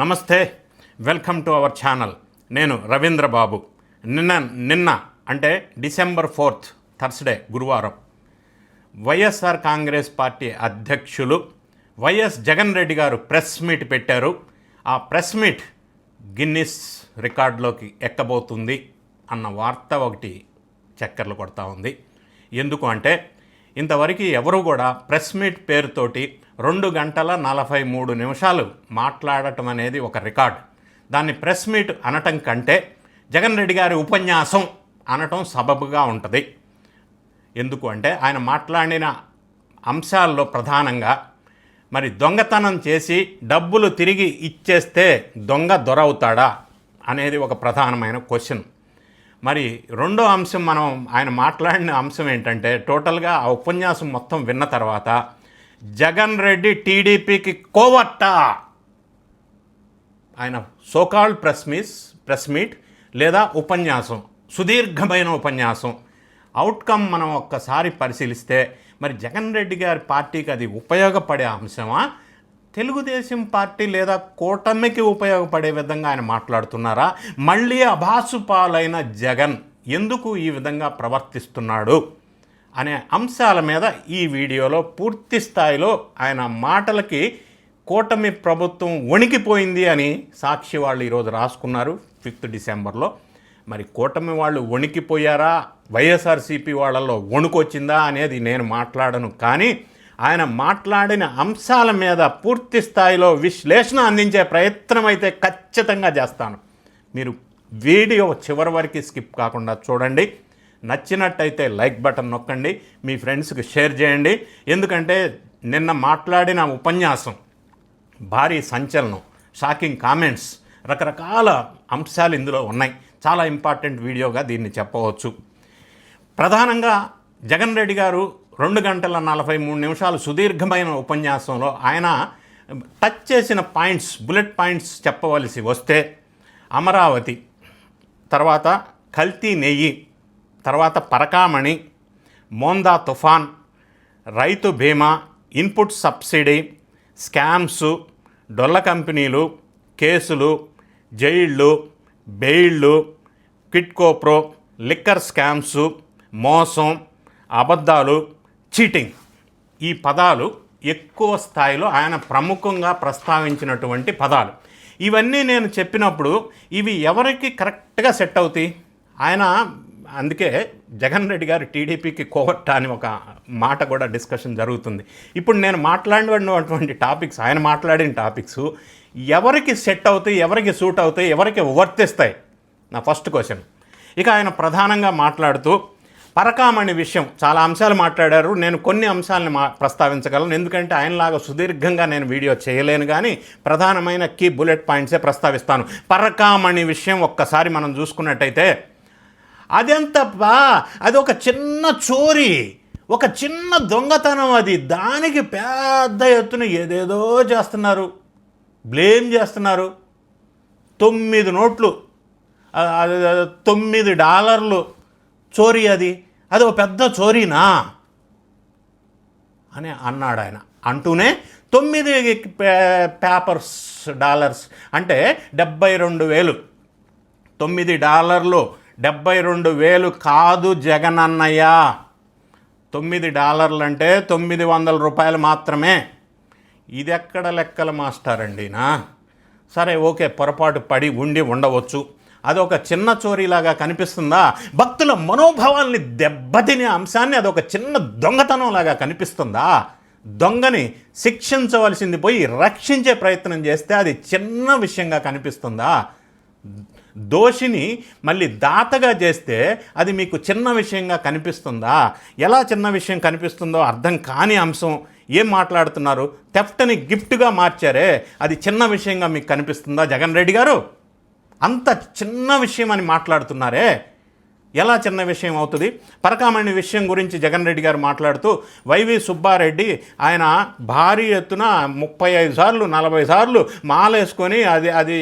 నమస్తే. Welcome to our channel. నేను రవీంద్ర బాబు. నిన్న నిన్న అంటే డిసెంబర్ ఫోర్త్ థర్స్డే గురువారం. వైఎస్ఆర్ కాంగ్రెస్ పార్టీ అధ్యక్షులు YS Jagan Reddy garu press meet పెట్టారు. ఆ ప్రెస్ మీట్ గిన్నిస్ రికార్డులోకి ఎక్కబోతుంది అన్న వార్త ఒకటి చక్కర్లు కొడతా ఉంది. ఎందుకు అంటే ఇంతవరకు ఎవరు కూడా ప్రెస్ మీట్ పేరుతోటి రెండు గంటల నలభై మూడు నిమిషాలు మాట్లాడటం అనేది ఒక రికార్డ్. దాన్ని ప్రెస్ మీట్ అనటం కంటే జగన్ రెడ్డి గారి ఉపన్యాసం అనటం సబబుగా ఉంటుంది. ఎందుకు అంటే ఆయన మాట్లాడిన అంశాల్లో ప్రధానంగా మరి దొంగతనం చేసి డబ్బులు తిరిగి ఇచ్చేస్తే దొంగ దొరవుతాడా అనేది ఒక ప్రధానమైన క్వశ్చన్. మరి రెండో అంశం మనం ఆయన మాట్లాడిన అంశం ఏంటంటే టోటల్గా ఆ ఉపన్యాసం మొత్తం విన్న తర్వాత జగన్ రెడ్డి టీడీపీకి కోవట్టా? ఆయన so called press meets press meet లేదా ఉపన్యాసం సుదీర్ఘమైన ఉపన్యాసం. అవుట్కమ్ మనం ఒక్కసారి పరిశీలిస్తే మరి జగన్ రెడ్డి గారి పార్టీకి అది ఉపయోగపడే అంశమా? తెలుగుదేశం పార్టీ లేదా కూటమికి ఉపయోగపడే విధంగా ఆయన మాట్లాడుతున్నారా? మళ్ళీ అభాసుపాలైన జగన్ ఎందుకు ఈ విధంగా ప్రవర్తిస్తున్నాడు? అనే అంశాల మీద ఈ వీడియోలో పూర్తి స్థాయిలో ఆయన మాటలకి కూటమి ప్రభుత్వం వణికిపోయింది అని సాక్షి వాళ్ళు ఈరోజు రాసుకున్నారు ఫిఫ్త్ డిసెంబర్లో. మరి కూటమి వాళ్ళు వణికిపోయారా? వైఎస్ఆర్సీపీ వాళ్ళలో వణుకొచ్చిందా అనేది నేను మాట్లాడను. కానీ ఆయన మాట్లాడిన అంశాల మీద పూర్తి స్థాయిలో విశ్లేషణ అందించే ప్రయత్నం అయితే ఖచ్చితంగా చేస్తాను. మీరు వీడియో చివరి వరకు స్కిప్ కాకుండా చూడండి. నచ్చినట్టయితే లైక్ బటన్ నొక్కండి. మీ ఫ్రెండ్స్కి షేర్ చేయండి. ఎందుకంటే నిన్న మాట్లాడిన ఉపన్యాసం భారీ సంచలనం షాకింగ్ కామెంట్స్ రకరకాల అంశాలు ఇందులో ఉన్నాయి. చాలా ఇంపార్టెంట్ వీడియోగా దీన్ని చెప్పవచ్చు. ప్రధానంగా జగన్ రెడ్డి గారు రెండు గంటల నలభై మూడు నిమిషాలు సుదీర్ఘమైన ఉపన్యాసంలో ఆయన టచ్ చేసిన పాయింట్స్ బుల్లెట్ పాయింట్స్ చెప్పవలసి వస్తే అమరావతి తర్వాత కల్తీ నెయ్యి తర్వాత పరకామణి మోందా తుఫాన్ రైతు బీమా ఇన్పుట్ సబ్సిడీ స్కామ్స్ డొల్ల కంపెనీలు కేసులు జైళ్ళు బెయిళ్ళు కిట్కోప్రో లిక్కర్ స్కామ్స్ మోసం అబద్ధాలు చీటింగ్. ఈ పదాలు ఎక్కువ స్థాయిలో ఆయన ప్రముఖంగా ప్రస్తావించినటువంటి పదాలు. ఇవన్నీ నేను చెప్పినప్పుడు ఇవి ఎవరికి కరెక్ట్గా సెట్ అవుతాయి? ఆయన అందుకే జగన్ రెడ్డి గారు టీడీపీకి కోవట్ట అని ఒక మాట కూడా డిస్కషన్ జరుగుతుంది. ఇప్పుడు నేను మాట్లాడినటువంటి టాపిక్స్ ఆయన మాట్లాడిన టాపిక్స్ ఎవరికి సెట్ అవుతాయి ఎవరికి సూట్ అవుతాయి ఎవరికి వర్తిస్తాయి? నా ఫస్ట్ క్వశ్చన్. ఇక ఆయన ప్రధానంగా మాట్లాడుతూ పరకామణి విషయం చాలా అంశాలు మాట్లాడారు. నేను కొన్ని అంశాలను మా ప్రస్తావించగలను. ఎందుకంటే ఆయనలాగా సుదీర్ఘంగా నేను వీడియో చేయలేను కానీ ప్రధానమైన కీ బుల్లెట్ పాయింట్సే ప్రస్తావిస్తాను. పరకామణి విషయం ఒక్కసారి మనం చూసుకున్నట్టయితే అదెంతప్పా అది ఒక చిన్న చోరీ ఒక చిన్న దొంగతనం అది. దానికి పెద్ద ఎత్తున ఏదేదో చేస్తున్నారు. బ్లేమ్ చేస్తున్నారు. తొమ్మిది నోట్లు అది తొమ్మిది డాలర్లు చోరీ అది? అది ఒక పెద్ద చోరీనా? అని అన్నాడు ఆయన. అంటూనే తొమ్మిది పే- పేపర్స్ డాలర్స్ అంటే డెబ్బై రెండు వేలు. తొమ్మిది డాలర్లు డెబ్బై రెండు వేలు కాదు జగన్ అన్నయ్య. తొమ్మిది డాలర్లు అంటే తొమ్మిది వందల రూపాయలు మాత్రమే. ఇది ఎక్కడ లెక్కల మాస్టర్ అండినా సరే ఓకే పొరపాటు పడి ఉండి ఉండవచ్చు. అదొక చిన్న చోరీలాగా కనిపిస్తుందా? భక్తుల మనోభావాల్ని దెబ్బతినే అంశాన్ని అది ఒక చిన్న దొంగతనంలాగా కనిపిస్తుందా? దొంగని శిక్షించవలసింది పోయి రక్షించే ప్రయత్నం చేస్తే అది చిన్న విషయంగా కనిపిస్తుందా? దోషిని మళ్ళీ దాతగా చేస్తే అది మీకు చిన్న విషయంగా కనిపిస్తుందా? ఎలా చిన్న విషయం కనిపిస్తుందో అర్థం కాని అంశం. ఏం మాట్లాడుతున్నారు? తెఫ్ట్ని గిఫ్ట్గా మార్చారే. అది చిన్న విషయంగా మీకు కనిపిస్తుందా? జగన్ రెడ్డి గారు? అంత చిన్న విషయం అని మాట్లాడుతున్నారే? ఎలా చిన్న విషయం అవుతుంది? పరకామణి విషయం గురించి జగన్ రెడ్డి గారు మాట్లాడుతూ వైవి సుబ్బారెడ్డి ఆయన భారీ ఎత్తున ముప్పై ఐదు సార్లు నలభై సార్లు మాలేసుకొని అది అది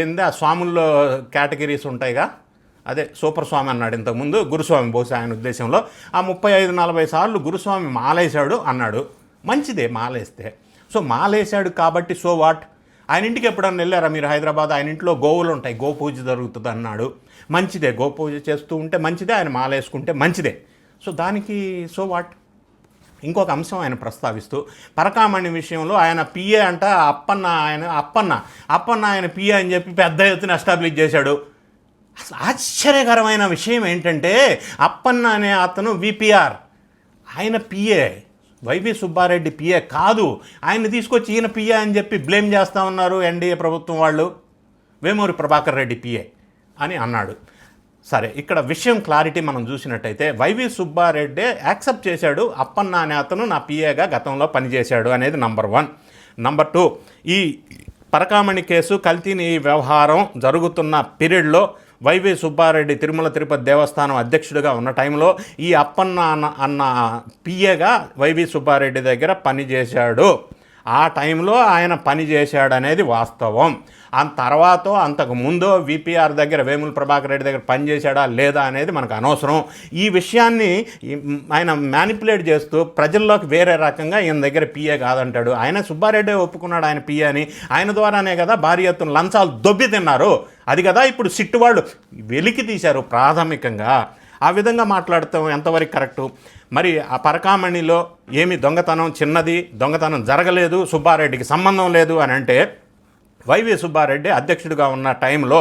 ఏంది ఆ స్వాముల్లో కేటగిరీస్ ఉంటాయిగా? అదే సూపర్ స్వామి అన్నాడు ఇంతకుముందు గురుస్వామి బహుశా ఆయన ఉద్దేశంలో. ఆ ముప్పై ఐదు నలభై సార్లు గురుస్వామి మాలేశాడు అన్నాడు. మంచిదే మాలేస్తే. సో మాలేశాడు కాబట్టి సో వాట్? ఆయన ఇంటికి ఎప్పుడన్నా వెళ్ళారా? మీరు హైదరాబాద్ ఆయన ఇంట్లో గోవులు ఉంటాయి. గో పూజ జరుగుతుంది అన్నాడు మంచిదే గోపూజ చేస్తూ ఉంటే మంచిదే. ఆయన మాలేసుకుంటే మంచిదే. సో దానికి సో వాట్? ఇంకొక అంశం ఆయన ప్రస్తావిస్తూ పరకామణి విషయంలో ఆయన పిఏ అంట అప్పన్న ఆయన అప్పన్న అప్పన్న ఆయన పిఏ అని చెప్పి పెద్ద ఎత్తున ఎస్టాబ్లిష్ చేశాడు. అసలు ఆశ్చర్యకరమైన విషయం ఏంటంటే అప్పన్న అనే అతను విపిఆర్ ఆయన పిఏ వైవి సుబ్బారెడ్డి పిఏ కాదు. ఆయన తీసుకొచ్చి ఈయన పిఏ అని చెప్పి బ్లేమ్ చేస్తూ ఉన్నారు ఎన్డీఏ ప్రభుత్వం వాళ్ళు. వేమూరి ప్రభాకర్ రెడ్డి పిఏ అని అన్నాడు. సరే ఇక్కడ విషయం క్లారిటీ మనం చూసినట్టయితే వైవి సుబ్బారెడ్డి యాక్సెప్ట్ చేశాడు. అప్పన్న అనే అతను నా పిఏగా గతంలో పనిచేశాడు అనేది నంబర్ వన్. నంబర్ టూ ఈ పరకామణి కేసు కల్తీని వ్యవహారం జరుగుతున్న పీరియడ్లో వైవి సుబ్బారెడ్డి తిరుమల తిరుపతి దేవస్థానం అధ్యక్షుడిగా ఉన్న టైంలో ఈ అప్పన్న అన్న అన్న పిఏగా వైవి సుబ్బారెడ్డి దగ్గర పనిచేశాడు. ఆ టైంలో ఆయన పని చేశాడనేది వాస్తవం. ఆ తర్వాత అంతకు ముందో విపిఆర్ దగ్గర వేముల ప్రభాకర్ రెడ్డి దగ్గర పనిచేశాడా లేదా అనేది మనకు అనవసరం. ఈ విషయాన్ని ఈ- ఆయన మ్యానిపులేట్ చేస్తూ ప్రజల్లోకి వేరే రకంగా ఈయన దగ్గర పిఏ కాదంటాడు. ఆయన సుబ్బారెడ్డి ఒప్పుకున్నాడు ఆయన పిఏ అని ఆయన ద్వారానే కదా భారీ ఎత్తున లంచాలు దొబ్బి తిన్నారు. అది కదా ఇప్పుడు సిట్టు వాళ్ళు వెలికి తీశారు ప్రాథమికంగా. ఆ విధంగా మాట్లాడతాం ఎంతవరకు కరెక్టు? మరి ఆ పరకామణిలో ఏమి దొంగతనం చిన్నది దొంగతనం జరగలేదు సుబ్బారెడ్డికి సంబంధం లేదు అని అంటే వైవి సుబ్బారెడ్డి అధ్యక్షుడిగా ఉన్న టైంలో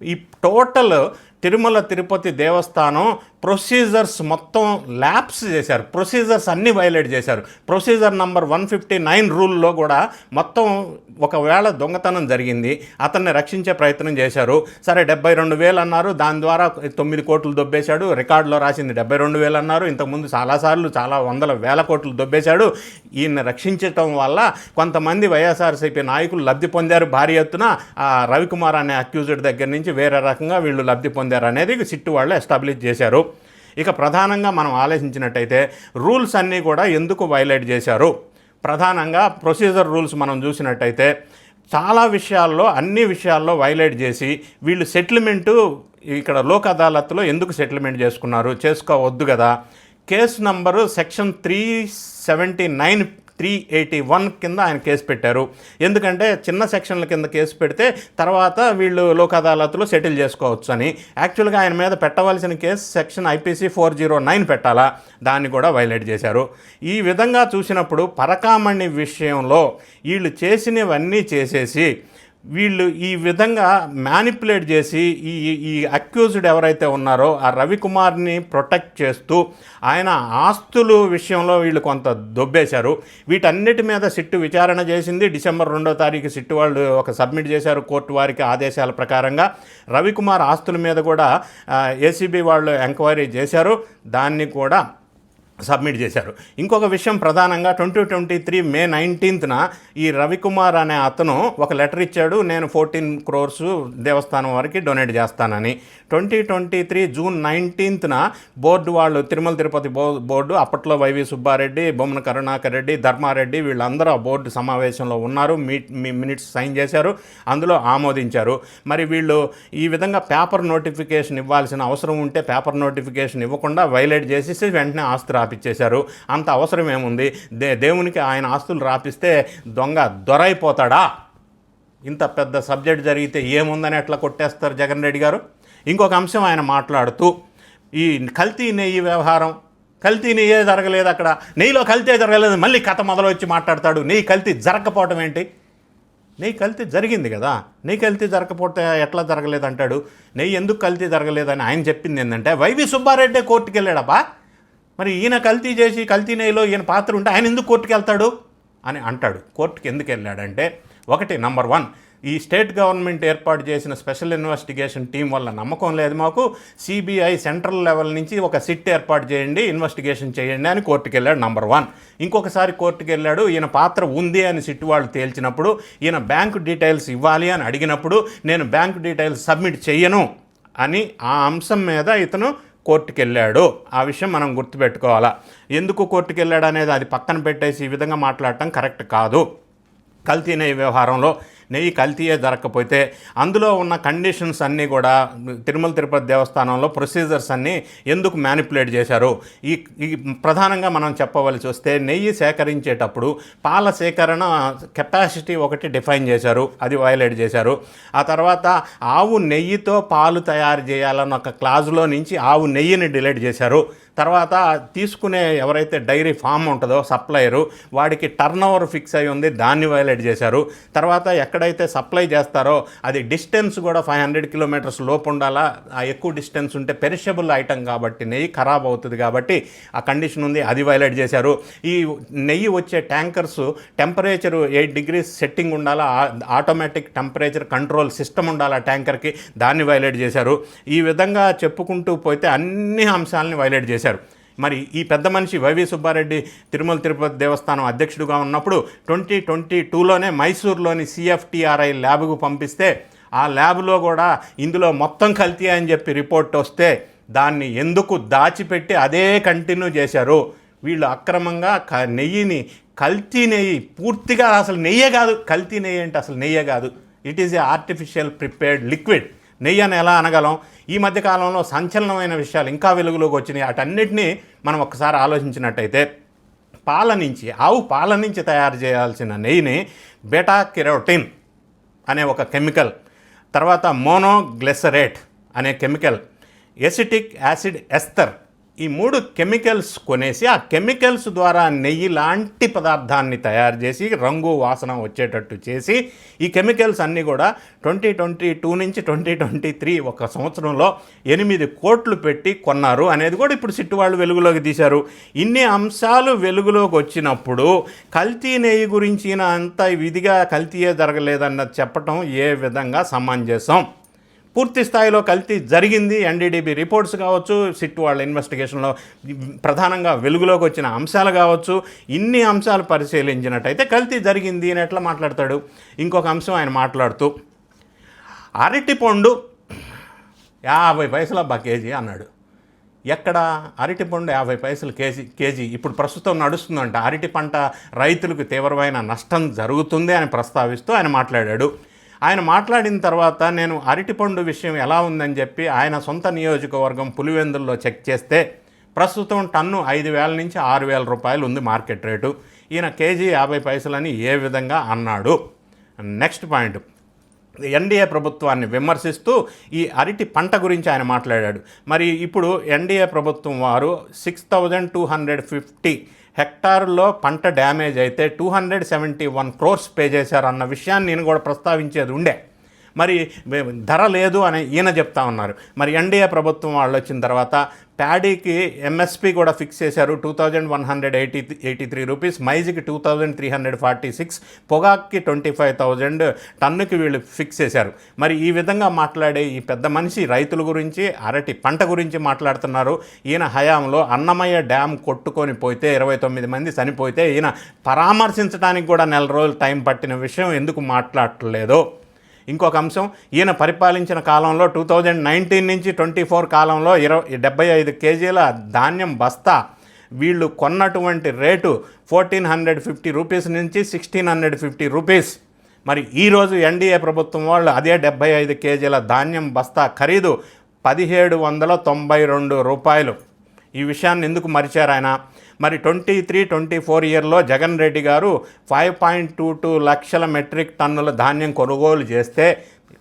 ఈ టోటల్ తిరుమల తిరుపతి దేవస్థానం ప్రొసీజర్స్ మొత్తం ల్యాప్స్ చేశారు. ప్రొసీజర్స్ అన్నీ వైలేట్ చేశారు. Procedure number one fifty nine రూల్లో కూడా మొత్తం ఒకవేళ దొంగతనం జరిగింది అతన్ని రక్షించే ప్రయత్నం చేశారు. సరే డెబ్బై రెండు వేలు అన్నారు. దాని ద్వారా తొమ్మిది కోట్లు దొబ్బేశాడు. రికార్డులో రాసింది డెబ్బై రెండు వేలు అన్నారు. ఇంతకుముందు చాలాసార్లు చాలా వందల వేల కోట్లు దొబ్బేశాడు. ఈయన రక్షించటం వల్ల కొంతమంది వైఎస్ఆర్సీపీ నాయకులు లబ్ధి పొందారు. భారీ ఎత్తున ఆ రవికుమార్ అనే అక్యూజ్డ్ దగ్గర నుంచి వేరే రకంగా వీళ్ళు లబ్ధి పొందారు అనేది సిట్టు వాళ్ళు ఎస్టాబ్లిష్ చేశారు. ఇక ప్రధానంగా మనం ఆలోచించినట్టయితే రూల్స్ అన్నీ కూడా ఎందుకు వైలేట్ చేశారు? ప్రధానంగా ప్రొసీజర్ రూల్స్ మనం చూసినట్టయితే చాలా విషయాల్లో అన్ని విషయాల్లో వైలేట్ చేసి వీళ్ళు సెటిల్మెంటు ఇక్కడ లోక్ అదాలత్లో ఎందుకు సెటిల్మెంట్ చేసుకున్నారు? చేసుకోవద్దు కదా. Case number section three seventy nine three eighty one కింద ఆయన కేసు పెట్టారు. ఎందుకంటే చిన్న సెక్షన్ల కింద కేసు పెడితే తర్వాత వీళ్ళు లోక్ అదాలత్లో సెటిల్ చేసుకోవచ్చు అని యాక్చువల్గా ఆయన మీద పెట్టవలసిన case section IPC four zero nine పెట్టాలా? దాన్ని కూడా వైలేట్ చేశారు. ఈ విధంగా చూసినప్పుడు పరకామణి విషయంలో వీళ్ళు చేసినవన్నీ చేసేసి వీళ్ళు ఈ విధంగా మ్యానిపులేట్ చేసి ఈ ఈ- అక్యూజ్డ్ ఎవరైతే ఉన్నారో ఆ రవికుమార్ని ప్రొటెక్ట్ చేస్తూ ఆయన ఆస్తులు విషయంలో వీళ్ళు కొంత దొబ్బేశారు. వీటన్నిటి మీద సిట్టు విచారణ చేసింది. డిసెంబర్ రెండో తారీఖు సిట్టు వాళ్ళు ఒక సబ్మిట్ చేశారు కోర్టు వారికి ఆదేశాల ప్రకారంగా. రవికుమార్ ఆస్తుల మీద కూడా ఏసీబీ వాళ్ళు ఎంక్వైరీ చేశారు. దాన్ని కూడా సబ్మిట్ చేశారు. ఇంకొక విషయం ప్రధానంగా ట్వంటీ ట్వంటీ త్రీ మే నైన్టీన్త్న ఈ రవికుమార్ అనే అతను ఒక లెటర్ ఇచ్చాడు నేను ఫోర్టీన్ క్రోర్స్ దేవస్థానం వారికి డొనేట్ చేస్తానని. Twenty twenty three June nineteenth board వాళ్ళు తిరుమల తిరుపతి బో బోర్డు అప్పట్లో వైవి సుబ్బారెడ్డి బొమ్మన కరుణాకర్ రెడ్డి ధర్మారెడ్డి వీళ్ళందరూ ఆ బోర్డు సమావేశంలో ఉన్నారు మీట్ మీ మినిట్స్ సైన్ చేశారు అందులో ఆమోదించారు. మరి వీళ్ళు ఈ విధంగా పేపర్ నోటిఫికేషన్ ఇవ్వాల్సిన అవసరం ఉంటే పేపర్ నోటిఫికేషన్ ఇవ్వకుండా వైలేట్ చేసేసి వెంటనే ఆస్తి రాపిచ్చేశారు. అంత అవసరం ఏముంది? దే దేవునికి ఆయన ఆస్తులు రాపిస్తే దొంగ దొరైపోతాడా? ఇంత పెద్ద సబ్జెక్ట్ జరిగితే ఏముందని ఎట్లా కొట్టేస్తారు జగన్ రెడ్డి గారు? ఇంకొక అంశం ఆయన మాట్లాడుతూ ఈ కల్తీ నెయ్యి వ్యవహారం కల్తీ నెయ్యే జరగలేదు అక్కడ. నెయ్యిలో కల్తీ జరగలేదు మళ్ళీ కథ మొదలు వచ్చి మాట్లాడతాడు. నెయ్యి కల్తీ జరగకపోవటం ఏంటి? నెయ్యి కల్తీ జరిగింది కదా? నెయ్యి కల్తీ జరగకపోతే ఎట్లా జరగలేదు అంటాడు నెయ్యి ఎందుకు కల్తీ జరగలేదని ఆయన చెప్పింది ఏంటంటే వైవి సుబ్బారెడ్డి కోర్టుకి వెళ్ళాడబ్బా మరి ఈయన కల్తీ చేసి కల్తీ నెయ్యిలో ఈయన పాత్ర ఉంటే ఆయన ఎందుకు కోర్టుకి వెళ్తాడు? అని అంటాడు. కోర్టుకి ఎందుకు వెళ్ళాడంటే ఒకటి నంబర్ వన్ ఈ స్టేట్ గవర్నమెంట్ ఏర్పాటు చేసిన స్పెషల్ ఇన్వెస్టిగేషన్ టీం వల్ల నమ్మకం లేదు మాకు. సిబిఐ సెంట్రల్ లెవెల్ నుంచి ఒక సిట్ ఏర్పాటు చేయండి ఇన్వెస్టిగేషన్ చేయండి అని కోర్టుకి వెళ్ళాడు నంబర్ వన్ ఇంకొకసారి కోర్టుకు వెళ్ళాడు ఈయన పాత్ర ఉంది అని సిట్ వాళ్ళు తేల్చినప్పుడు ఈయన బ్యాంకు డీటెయిల్స్ ఇవ్వాలి అని అడిగినప్పుడు నేను బ్యాంకు డీటెయిల్స్ సబ్మిట్ చెయ్యను అని ఆ అంశం మీద ఇతను కోర్టుకెళ్ళాడు. ఆ విషయం మనం గుర్తుపెట్టుకోవాలా. ఎందుకు కోర్టుకి వెళ్ళాడు అనేది అది పక్కన పెట్టేసి ఈ విధంగా మాట్లాడటం కరెక్ట్ కాదు. కల్తీ వ్యవహారంలో నెయ్యి కల్తీయే దొరక్కపోతే అందులో ఉన్న కండిషన్స్ అన్నీ కూడా తిరుమల తిరుపతి దేవస్థానంలో ప్రొసీజర్స్ అన్నీ ఎందుకు మ్యానిపులేట్ చేశారు? ఈ ఈ ప్రధానంగా మనం చెప్పవలసి వస్తే నెయ్యి సేకరించేటప్పుడు పాల సేకరణ కెపాసిటీ ఒకటి డిఫైన్ చేశారు అది వైలేట్ చేశారు. ఆ తర్వాత ఆవు నెయ్యితో పాలు తయారు చేయాలన్న ఒక క్లాజులో నుంచి ఆవు నెయ్యిని డిలీట్ చేశారు. తర్వాత తీసుకునే ఎవరైతే డైరీ ఫామ్ ఉంటుందో సప్లయరు వాడికి టర్న్ ఓవర్ ఫిక్స్ అయి ఉంది దాన్ని వైలేట్ చేశారు. తర్వాత ఎక్కడైతే సప్లై చేస్తారో అది డిస్టెన్స్ కూడా ఫైవ్ హండ్రెడ్ కిలోమీటర్స్ లోపు ఉండాలా? ఆ ఎక్కువ డిస్టెన్స్ ఉంటే పెరిషబుల్ ఐటమ్ కాబట్టి నెయ్యి ఖరాబ్ అవుతుంది కాబట్టి ఆ కండిషన్ ఉంది అది వైలేట్ చేశారు. ఈ నెయ్యి వచ్చే tankers temperature eight degrees setting ఉండాలా? ఆటోమేటిక్ టెంపరేచర్ కంట్రోల్ సిస్టమ్ ఉండాలా ట్యాంకర్కి దాన్ని వైలేట్ చేశారు. ఈ విధంగా చెప్పుకుంటూ పోతే అన్ని అంశాలని వైలేట్ చేశారు. మరి ఈ పెద్ద మనిషి వైవి సుబ్బారెడ్డి తిరుమల తిరుపతి దేవస్థానం అధ్యక్షుడిగా ఉన్నప్పుడు ట్వంటీ ట్వంటీ టూలోనే మైసూర్లోని సిఎఫ్టీఆర్ఐ ల్యాబ్కు పంపిస్తే ఆ ల్యాబ్లో కూడా ఇందులో మొత్తం కల్తీ అని చెప్పి రిపోర్ట్ వస్తే దాన్ని ఎందుకు దాచిపెట్టి అదే కంటిన్యూ చేశారు? వీళ్ళు అక్రమంగా క నెయ్యిని కల్తీ నెయ్యి పూర్తిగా అసలు నెయ్యే కాదు. కల్తీ నెయ్యి అంటే అసలు నెయ్యే కాదు. It is a artificial prepared liquid. నెయ్యి అని ఎలా అనగలం? ఈ మధ్య కాలంలో సంచలనమైన విషయాలు ఇంకా వెలుగులోకి వచ్చినాయి. వాటన్నిటినీ మనం ఒకసారి ఆలోచించినట్టయితే పాల నుంచి ఆవు పాల నుంచి తయారు చేయాల్సిన నెయ్యిని బెటా కెరోటిన్ అనే ఒక కెమికల్ తర్వాత మోనోగ్లెసరేట్ అనే కెమికల్ ఎసిటిక్ యాసిడ్ ఎస్తర్ ఈ మూడు కెమికల్స్ కొనేసి ఆ కెమికల్స్ ద్వారా నెయ్యి లాంటి పదార్థాన్ని తయారు చేసి రంగు వాసన వచ్చేటట్టు చేసి ఈ కెమికల్స్ అన్నీ కూడా ట్వంటీ ట్వంటీ టూ నుంచి ట్వంటీ ట్వంటీ త్రీ ఒక సంవత్సరంలో ఎనిమిది కోట్లు పెట్టి కొన్నారు అనేది కూడా ఇప్పుడు సిట్టు వాళ్ళు వెలుగులోకి తీశారు. ఇన్ని అంశాలు వెలుగులోకి వచ్చినప్పుడు కల్తీ నెయ్యి గురించిన అంత విధిగా కల్తీయే జరగలేదన్నది చెప్పటం ఏ విధంగా సమంజసం? పూర్తి స్థాయిలో కల్తీ జరిగింది. ఎన్డీడీబీ రిపోర్ట్స్ కావచ్చు సిట్ వాళ్ళ ఇన్వెస్టిగేషన్లో ప్రధానంగా వెలుగులోకి వచ్చిన అంశాలు కావచ్చు ఇన్ని అంశాలు పరిశీలించినట్టయితే కల్తీ జరిగింది అని ఎట్లా మాట్లాడతాడు? ఇంకొక అంశం ఆయన మాట్లాడుతూ అరటిపండు యాభై పైసలు అబ్బా కేజీ అన్నాడు. ఎక్కడ? అరటిపండు యాభై పైసలు కేజీ కేజీ. ఇప్పుడు ప్రస్తుతం నడుస్తుందంట. అరటి పంట రైతులకు తీవ్రమైన నష్టం జరుగుతుంది అని ప్రస్తావిస్తూ ఆయన మాట్లాడాడు. ఆయన మాట్లాడిన తర్వాత నేను అరటిపండు విషయం ఎలా ఉందని చెప్పి ఆయన సొంత నియోజకవర్గం పులివెందుల్లో చెక్ చేస్తే ప్రస్తుతం టన్ను ఐదు వేల నుంచి ఆరు వేల రూపాయలు ఉంది మార్కెట్ రేటు. ఈయన కేజీ యాభై పైసలని ఏ విధంగా అన్నాడు? Next point. ఎన్డీఏ ప్రభుత్వాన్ని విమర్శిస్తూ ఈ అరటి పంట గురించి ఆయన మాట్లాడాడు. మరి ఇప్పుడు ఎన్డీఏ ప్రభుత్వం వారు six thousand two hundred fifty హెక్టార్లో పంట డ్యామేజ్ అయితే two hundred seventy one crores pay చేశారు అన్న విషయాన్ని నేను కూడా ప్రస్తావించేది ఉండే. మరి ధర లేదు అని ఈయన చెప్తా ఉన్నారు. మరి ఎన్డీఏ ప్రభుత్వం వాళ్ళు వచ్చిన తర్వాత ప్యాడీకి ఎంఎస్పి కూడా ఫిక్స్ చేశారు. Two thousand one hundred eighty eighty three rupees మైజ్కి two thousand three hundred forty six పొగాక్కి twenty five thousand టన్నుకి వీళ్ళు ఫిక్స్ చేశారు. మరి ఈ విధంగా మాట్లాడే ఈ పెద్ద మనిషి రైతుల గురించి అరటి పంట గురించి మాట్లాడుతున్నారు. ఈయన హయాంలో అన్నమయ్య డ్యామ్ కొట్టుకొని పోతే ఇరవై తొమ్మిది మంది చనిపోతే ఈయన పరామర్శించడానికి కూడా నెల రోజులు టైం పట్టిన విషయం ఎందుకు మాట్లాడలేదో ఇంకొక అంశం ఈయన పరిపాలించిన కాలంలో టూ థౌజండ్ నైన్టీన్ నుంచి ట్వంటీ ఫోర్ కాలంలో ఇరవై డెబ్బై ఐదు కేజీల ధాన్యం బస్తా. వీళ్ళు కొన్నటువంటి rate fourteen hundred fifty rupees నుంచి సిక్స్టీన్ హండ్రెడ్ ఫిఫ్టీ రూపీస్. మరి ఈరోజు ఎన్డీఏ ప్రభుత్వం వాళ్ళు అదే డెబ్బై ఐదు కేజీల ధాన్యం బస్తా ఖరీదు పదిహేడు వందల తొంభై రెండు రూపాయలు. ఈ విషయాన్ని ఎందుకు మరిచారు ఆయన? మరి ట్వంటీ త్రీ ట్వంటీ ఫోర్ ఇయర్లో జగన్ రెడ్డి గారు ఫైవ్ పాయింట్ టూ టూ లక్షల మెట్రిక్ టన్నుల ధాన్యం కొనుగోలు చేస్తే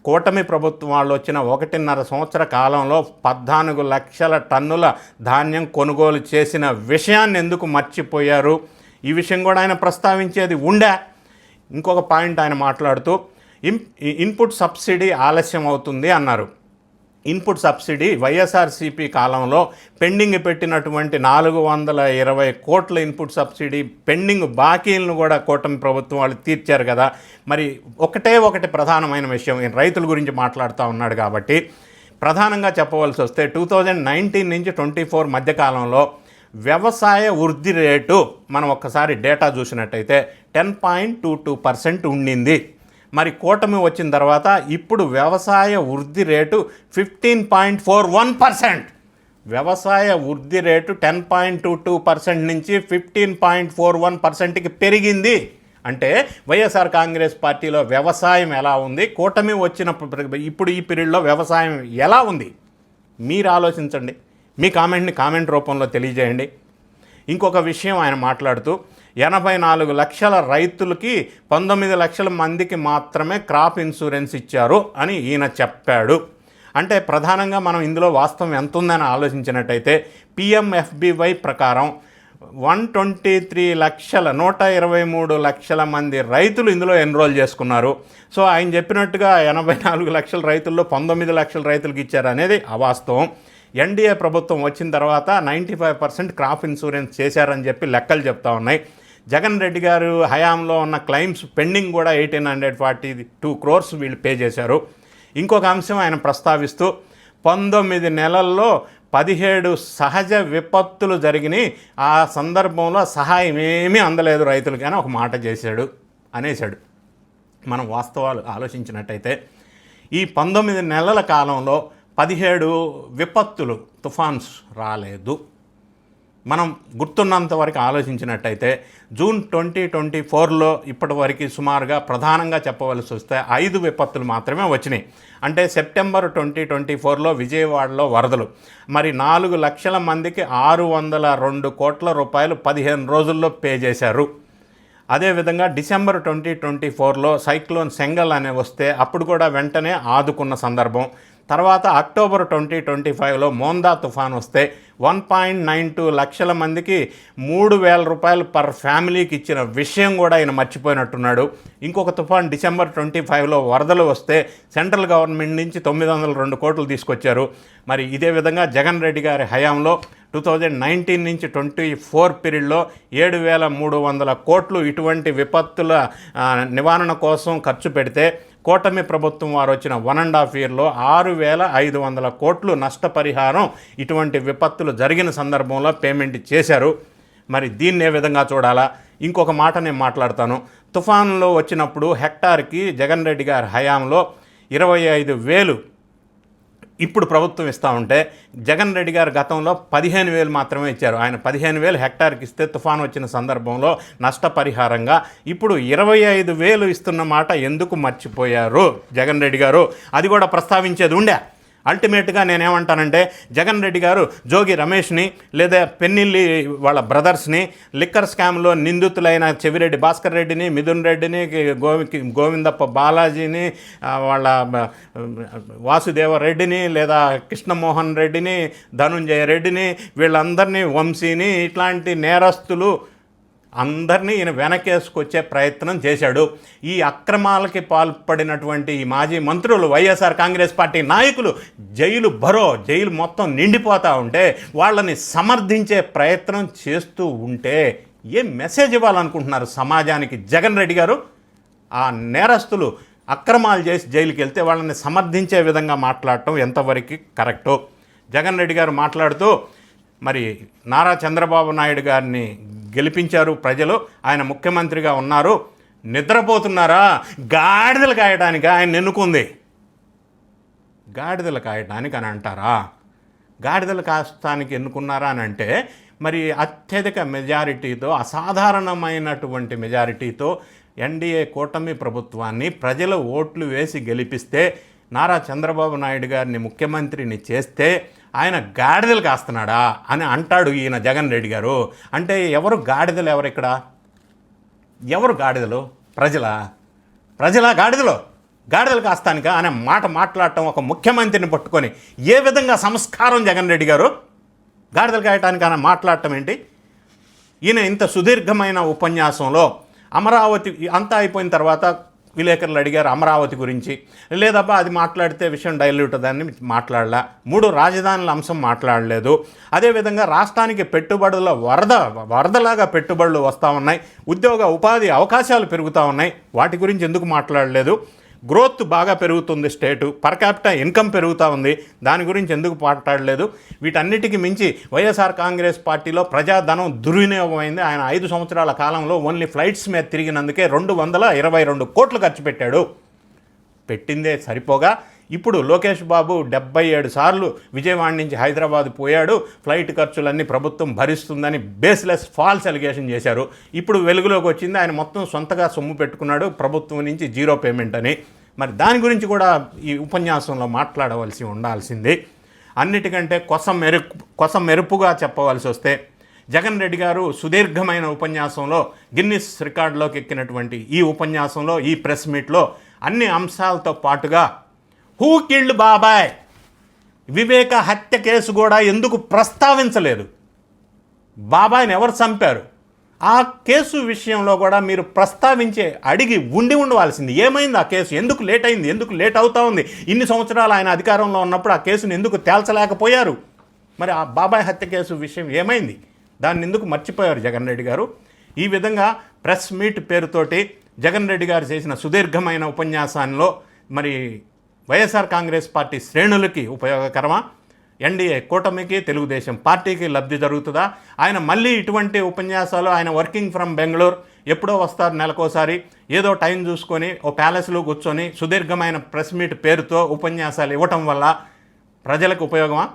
కూటమి ప్రభుత్వం వాళ్ళు వచ్చిన ఒకటిన్నర సంవత్సర కాలంలో పద్నాలుగు లక్షల టన్నుల ధాన్యం కొనుగోలు చేసిన విషయాన్ని ఎందుకు మర్చిపోయారు? ఈ విషయం కూడా ఆయన ప్రస్తావించేది ఉండే? ఇంకొక పాయింట్ ఆయన మాట్లాడుతూ ఇన్ ఇన్పుట్ సబ్సిడీ ఆలస్యం అవుతుంది అన్నారు. ఇన్పుట్ సబ్సిడీ వైఎస్ఆర్సీపీ కాలంలో పెండింగ్ పెట్టినటువంటి నాలుగు వందల ఇరవై కోట్ల ఇన్పుట్ సబ్సిడీ పెండింగ్ బాకీలను కూడా కూటమి ప్రభుత్వం వాళ్ళు తీర్చారు కదా. మరి ఒకటే ఒకటి ప్రధానమైన విషయం రైతుల గురించి మాట్లాడుతూ ఉన్నాడు కాబట్టి. ప్రధానంగా చెప్పవలసి వస్తే టూ థౌజండ్ నైన్టీన్ నుంచి ట్వంటీ ఫోర్ మధ్యకాలంలో వ్యవసాయ వృద్ధి రేటు మనం ఒక్కసారి డేటా చూసినట్టయితే ten point two two percent ఉండింది. మరి కూటమి వచ్చిన తర్వాత ఇప్పుడు వ్యవసాయ వృద్ధి rate fifteen point four one percent వ్యవసాయ వృద్ధి rate ten point two two percent నుంచి ఫిఫ్టీన్ పాయింట్ ఫోర్ వన్ పర్సెంట్కి పెరిగింది. అంటే వైఎస్ఆర్ కాంగ్రెస్ పార్టీలో వ్యవసాయం ఎలా ఉంది? కూటమి వచ్చినప్పుడు ఇప్పుడు ఈ పీరియడ్లో వ్యవసాయం ఎలా ఉంది? మీరు ఆలోచించండి. మీ కామెంట్ని కామెంట్ రూపంలో తెలియజేయండి. ఇంకొక విషయం ఆయన మాట్లాడుతూ ఎనభై నాలుగు లక్షల రైతులకి పంతొమ్మిది లక్షల మందికి మాత్రమే క్రాప్ ఇన్సూరెన్స్ ఇచ్చారు అని ఈయన చెప్పాడు. అంటే ప్రధానంగా మనం ఇందులో వాస్తవం ఎంత ఉందని ఆలోచించినట్టయితే పిఎంఎఫ్బివై ప్రకారం వన్ ట్వంటీ త్రీ లక్షల నూట ఇరవై మూడు లక్షల మంది రైతులు ఇందులో ఎన్రోల్ చేసుకున్నారు. సో ఆయన చెప్పినట్టుగా ఎనభై నాలుగు లక్షల రైతుల్లో పంతొమ్మిది లక్షల రైతులకు ఇచ్చారు అనేది అవాస్తవం. ఎన్డీఏ ప్రభుత్వం వచ్చిన తర్వాత ninety five percent crop insurance చేశారని చెప్పి లెక్కలు చెప్తా ఉన్నాయి. జగన్ రెడ్డి గారు హయాంలో ఉన్న క్లెయిమ్స్ పెండింగ్ కూడా eighteen hundred forty two crores వీళ్ళు పే చేశారు. ఇంకొక అంశం ఆయన ప్రస్తావిస్తూ పంతొమ్మిది నెలల్లో పదిహేడు సహజ విపత్తులు జరిగినాయి ఆ సందర్భంలో సహాయం ఏమీ అందలేదు రైతులకి అని ఒక మాట చేశాడు అనేశాడు. మనం వాస్తవాలు ఆలోచించినట్టయితే ఈ పంతొమ్మిది నెలల కాలంలో పదిహేడు విపత్తులు తుఫాన్స్ రాలేదు. మనం గుర్తున్నంత వరకు ఆలోచించినట్టయితే జూన్ ట్వంటీ ట్వంటీ ఫోర్లో ఇప్పటి వరకు సుమారుగా ప్రధానంగా చెప్పవలసి వస్తే ఐదు విపత్తులు మాత్రమే వచ్చినాయి. అంటే సెప్టెంబర్ ట్వంటీ ట్వంటీ ఫోర్లో విజయవాడలో వరదలు. మరి నాలుగు లక్షల మందికి ఆరు వందల రెండు కోట్ల రూపాయలు పదిహేను రోజుల్లో పే చేశారు. అదేవిధంగా డిసెంబర్ ట్వంటీ ట్వంటీ ఫోర్లో సైక్లోన్ సెంగల్ అనే వస్తే అప్పుడు కూడా వెంటనే ఆదుకున్న సందర్భం. తర్వాత అక్టోబర్ ట్వంటీ ట్వంటీ ఫైవ్లో మోందా తుఫాన్ వస్తే వన్ పాయింట్ నైన్ టూ లక్షల మందికి మూడు వేల రూపాయలు పర్ ఫ్యామిలీకి ఇచ్చిన విషయం కూడా ఆయన మర్చిపోయినట్టున్నాడు. ఇంకొక తుఫాన్ డిసెంబర్ ట్వంటీ ఫైవ్లో వరదలు వస్తే సెంట్రల్ గవర్నమెంట్ నుంచి తొమ్మిది వందల రెండు కోట్లు తీసుకొచ్చారు. మరి ఇదే విధంగా జగన్ రెడ్డి గారి హయాంలో టూ థౌజండ్ నైన్టీన్ నుంచి ట్వంటీ ఫోర్ పీరియడ్లో ఏడు వేల మూడు వందల కోట్లు ఇటువంటి విపత్తుల నివారణ కోసం ఖర్చు పెడితే కూటమి ప్రభుత్వం వారు వచ్చిన వన్ అండ్ హాఫ్ ఇయర్లో ఆరు వేల ఐదు వందల కోట్లు నష్టపరిహారం ఇటువంటి విపత్తులు జరిగిన సందర్భంలో పేమెంట్ చేశారు. మరి దీన్ని ఏ విధంగా చూడాలా? ఇంకొక మాట నేను మాట్లాడతాను. తుఫాన్లో వచ్చినప్పుడు హెక్టార్కి జగన్ రెడ్డి గారి హయాంలో ఇరవై ఐదు వేలు ఇప్పుడు ప్రభుత్వం ఇస్తూ ఉంటే జగన్ రెడ్డి గారు గతంలో పదిహేను వేలు మాత్రమే ఇచ్చారు. ఆయన పదిహేను వేలు హెక్టార్కి ఇస్తే తుఫాను వచ్చిన సందర్భంలో నష్టపరిహారంగా ఇప్పుడు ఇరవై ఐదు వేలు ఇస్తున్న మాట ఎందుకు మర్చిపోయారు జగన్ రెడ్డి గారు? అది కూడా ప్రస్తావించేది ఉండే. అల్టిమేట్గా నేనేమంటానంటే జగన్ రెడ్డి గారు జోగి రమేష్ని లేదా పెన్నిల్లి వాళ్ళ బ్రదర్స్ని లిక్కర్ స్కామ్లో నిందితులైన చెవిరెడ్డి భాస్కర్ రెడ్డిని మిథున్ రెడ్డిని గోవి గోవిందప్ప బాలాజీని వాళ్ళ వాసుదేవ రెడ్డిని లేదా కృష్ణమోహన్ రెడ్డిని ధనుంజయ రెడ్డిని వీళ్ళందరినీ వంశీని ఇట్లాంటి నేరస్తులు అందరినీ ఈయన వెనకేసుకొచ్చే ప్రయత్నం చేశాడు. ఈ అక్రమాలకి పాల్పడినటువంటి ఈ మాజీ మంత్రులు వైఎస్ఆర్ కాంగ్రెస్ పార్టీ నాయకులు జైలు బరో జైలు మొత్తం నిండిపోతూ ఉంటే వాళ్ళని సమర్థించే ప్రయత్నం చేస్తూ ఉంటే ఏ మెసేజ్ ఇవ్వాలనుకుంటున్నారు సమాజానికి? జగన్ రెడ్డి గారు ఆ నేరస్తులు అక్రమాలు చేసి జైలుకి వెళ్తే వాళ్ళని సమర్థించే విధంగా మాట్లాడటం ఎంతవరకు కరెక్టో? జగన్ రెడ్డి గారు మాట్లాడుతూ మరి నారా చంద్రబాబు నాయుడు గారిని గెలిపించారు. ప్రజలు ఆయన ముఖ్యమంత్రిగా ఉన్నారు. నిద్రపోతున్నారా? గాడిదలు కాయడానికి ఆయన ఎన్నుకుంది గాడిదలు కాయడానికి అని అంటారా? గాడిదలు కాస్తానికి ఎన్నుకున్నారా అని అంటే మరి అత్యధిక మెజారిటీతో అసాధారణమైనటువంటి మెజారిటీతో ఎన్డీఏ కూటమి ప్రభుత్వాన్ని ప్రజలు ఓట్లు వేసి గెలిపిస్తే నారా చంద్రబాబు నాయుడు గారిని ముఖ్యమంత్రిని చేస్తే ఆయన గాడిదలు కాస్తున్నాడా అని అంటాడు ఈయన జగన్ రెడ్డి గారు. అంటే ఎవరు గాడిదలు ఎవరు ఇక్కడ? ఎవరు గాడిదలు? ప్రజల? ప్రజల గాడిదలు? గాడిదలు కాస్తానిక? అనే మాట మాట్లాడటం ఒక ముఖ్యమంత్రిని పట్టుకొని ఏ విధంగా సంస్కారం జగన్ రెడ్డి గారు? గాడిదలు కాయటానికి అనే మాట్లాడటం ఏంటి? ఈయన ఇంత సుదీర్ఘమైన ఉపన్యాసంలో అమరావతి అంతా అయిపోయిన తర్వాత విలేకరులు అడిగారు అమరావతి గురించి. లేదబ్బా అది మాట్లాడితే విషయం డైల్యూట్ దాన్ని మాట్లాడలా. మూడు రాజధానుల అంశం మాట్లాడలేదు. అదేవిధంగా రాష్ట్రానికి పెట్టుబడుల వరద వరదలాగా పెట్టుబడులు వస్తూ ఉన్నాయి. ఉద్యోగ ఉపాధి అవకాశాలు పెరుగుతూ ఉన్నాయి. వాటి గురించి ఎందుకు మాట్లాడలేదు? గ్రోత్ బాగా పెరుగుతుంది స్టేటు పర్ క్యాపిటల్ ఇన్కమ్ పెరుగుతూ ఉంది. దాని గురించి ఎందుకు మాట్లాడలేదు? వీటన్నిటికీ మించి వైఎస్ఆర్ కాంగ్రెస్ పార్టీలో ప్రజాధనం దుర్వినియోగమైంది. ఆయన ఐదు సంవత్సరాల కాలంలో ఓన్లీ ఫ్లైట్స్ మీద తిరిగినందుకే రెండు వందల ఇరవై రెండు కోట్లు ఖర్చు పెట్టాడు. పెట్టిందే సరిపోగా. ఇప్పుడు లోకేష్ బాబు డెబ్బై ఏడు సార్లు విజయవాడ నుంచి హైదరాబాద్ పోయాడు. ఫ్లైట్ ఖర్చులన్నీ ప్రభుత్వం భరిస్తుందని బేస్లెస్ ఫాల్స్ ఎలిగేషన్ చేశారు. ఇప్పుడు వెలుగులోకి వచ్చింది. ఆయన మొత్తం సొంతగా సొమ్ము పెట్టుకున్నాడు. ప్రభుత్వం నుంచి జీరో పేమెంట్ అని. మరి దాని గురించి కూడా ఈ ఉపన్యాసంలో మాట్లాడవలసి ఉండాల్సింది. అన్నిటికంటే కొస మెరు కొస మెరుపుగా చెప్పవలసి వస్తే జగన్ రెడ్డి గారు సుదీర్ఘమైన ఉపన్యాసంలో గిన్నిస్ రికార్డులోకి ఎక్కినటువంటి ఈ ఉపన్యాసంలో ఈ ప్రెస్ మీట్లో అన్ని అంశాలతో పాటుగా హూ కిల్డ్ బాబాయ్ వివేక హత్య కేసు కూడా ఎందుకు ప్రస్తావించలేదు? బాబాయ్ని ఎవరు చంపారు? ఆ కేసు విషయంలో కూడా మీరు ప్రస్తావించే అడిగి ఉండి ఉండవలసింది. ఏమైంది ఆ కేసు? ఎందుకు లేట్ అయింది? ఎందుకు లేట్ అవుతా ఉంది? ఇన్ని సంవత్సరాలు ఆయన అధికారంలో ఉన్నప్పుడు ఆ కేసును ఎందుకు తేల్చలేకపోయారు? మరి ఆ బాబాయ్ హత్య కేసు విషయం ఏమైంది? దాన్ని ఎందుకు మర్చిపోయారు జగన్ రెడ్డి గారు? ఈ విధంగా ప్రెస్ మీట్ పేరుతోటి జగన్ రెడ్డి గారు చేసిన సుదీర్ఘమైన ఉపన్యాసాల్లో మరి వైఎస్ఆర్ కాంగ్రెస్ పార్టీ శ్రేణులకి ఉపయోగకరమా? ఎన్డీఏ కూటమికి తెలుగుదేశం పార్టీకి లబ్ధి జరుగుతుందా? ఆయన మళ్ళీ ఇటువంటి ఉపన్యాసాలు ఆయన వర్కింగ్ ఫ్రమ్ బెంగళూరు ఎప్పుడో వస్తారు నెలకోసారి. ఏదో టైం చూసుకొని ఓ ప్యాలెస్లో కూర్చొని సుదీర్ఘమైన ప్రెస్ మీట్ పేరుతో ఉపన్యాసాలు ఇవ్వటం వల్ల ప్రజలకు ఉపయోగమా?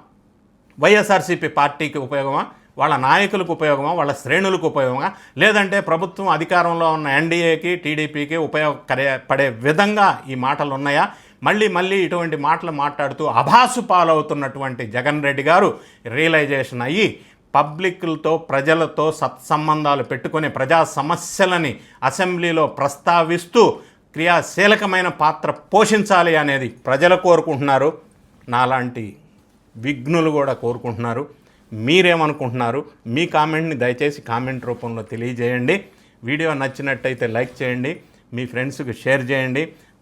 వైఎస్ఆర్సీపీ పార్టీకి ఉపయోగమా? వాళ్ళ నాయకులకు ఉపయోగమా? వాళ్ళ శ్రేణులకు ఉపయోగమా? లేదంటే ప్రభుత్వం అధికారంలో ఉన్న ఎన్డీఏకి టీడీపీకి ఉపయోగపడే పడే విధంగా ఈ మాటలు ఉన్నాయా మళ్ళీ మళ్ళీ ఇటువంటి మాటలు మాట్లాడుతూ అభాసు పాలవుతున్నటువంటి జగన్ రెడ్డి గారు రియలైజేషన్ అయ్యి పబ్లిక్లతో ప్రజలతో సత్సంబంధాలు పెట్టుకుని ప్రజా సమస్యలని అసెంబ్లీలో ప్రస్తావిస్తూ క్రియాశీలకమైన పాత్ర పోషించాలి అనేది ప్రజలు కోరుకుంటున్నారు. నాలాంటి విఘ్నులు కూడా కోరుకుంటున్నారు. మీరేమనుకుంటున్నారు? మీ కామెంట్ని దయచేసి కామెంట్ రూపంలో తెలియజేయండి. వీడియో నచ్చినట్టయితే లైక్ చేయండి. మీ ఫ్రెండ్స్కి షేర్ చేయండి.